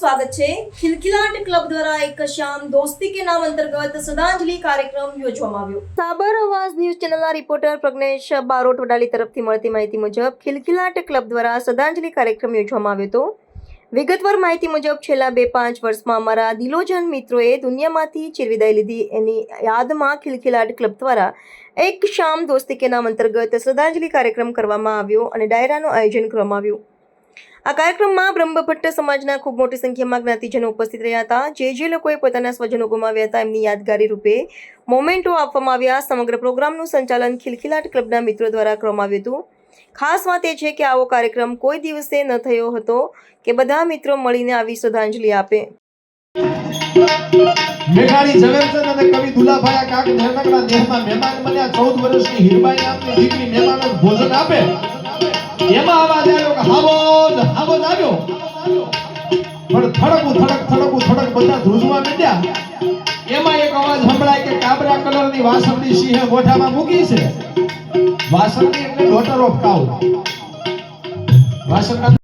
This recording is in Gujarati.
સ્વાગત છે. ખિલખિલાટ ક્લબ દ્વારા એક શામ દોસ્તી કે નામ અંતર્ગત શ્રદ્ધાંજલિ કાર્યક્રમ યોજવામાં આવ્યો. સાબર અવાજ ન્યૂઝ ચેનલના રિપોર્ટર પ્રજ્ઞેશ બારોટ વડાલી તરફથી મળતી માહિતી મુજબ ખિલખિલાટ ક્લબ દ્વારા શ્રદ્ધાંજલિ કાર્યક્રમ યોજવામાં આવ્યો હતો. વિગતવાર માહિતી મુજબ છેલ્લા બે પાંચ વર્ષમાં અમારા દિલોજન મિત્રોએ દુનિયામાંથી ચીરવિદાય લીધી. એની યાદમાં ખિલખિલાટ ક્લબ દ્વારા એક શામ દોસ્તી કે નામ અંતર્ગત શ્રદ્ધાંજલિ કાર્યક્રમ કરવામાં આવ્યો અને ડાયરાનું આયોજન કરવામાં આવ્યું. આ કાર્યક્રમમાં બ્રહ્મભટ્ટ સમાજના ખૂબ મોટી સંખ્યામાં જ્ઞાતિજનો ઉપસ્થિત રહ્યા હતા. જે જે લોકોએ પોતાના સ્વજનો ગુમાવ્યા હતા, એમની યાદગારી રૂપે મોમેન્ટો આપવામાં આવ્યા. સમગ્ર પ્રોગ્રામનું સંચાલન ખિલખિલાટ ક્લબના મિત્રો દ્વારા કરવામાં આવ્યું હતું. ખાસ વાત એ છે કે આવો કાર્યક્રમ કોઈ દિવસે ન થયો હતો કે બધા મિત્રો મળીને આવી શ્રદ્ધાંજલિ આપે. મેઘાણી ઝવેરચંદ અને કવિ દુલાભાયા કાક ધર્મકડા દેહમાં મહેમાન બન્યા. ચૌદ વર્ષની હીરબાઈ નામની દીકરી મહેમાનો ભોજન આપે. એમાં અવાજ આવ્યો કે હાવો જ હાવો આવ્યો. પણ થડકું, થડક થડક થડક બધા ધ્રુજમાં મીડ્યા. એમાં એક અવાજ સંભળાય કે કાબરા કલરની વાસણની સિંહે ગોઠામાં મૂકી છે. વાસણની એટલે ડોટર ઓફ કાઉ વાસણ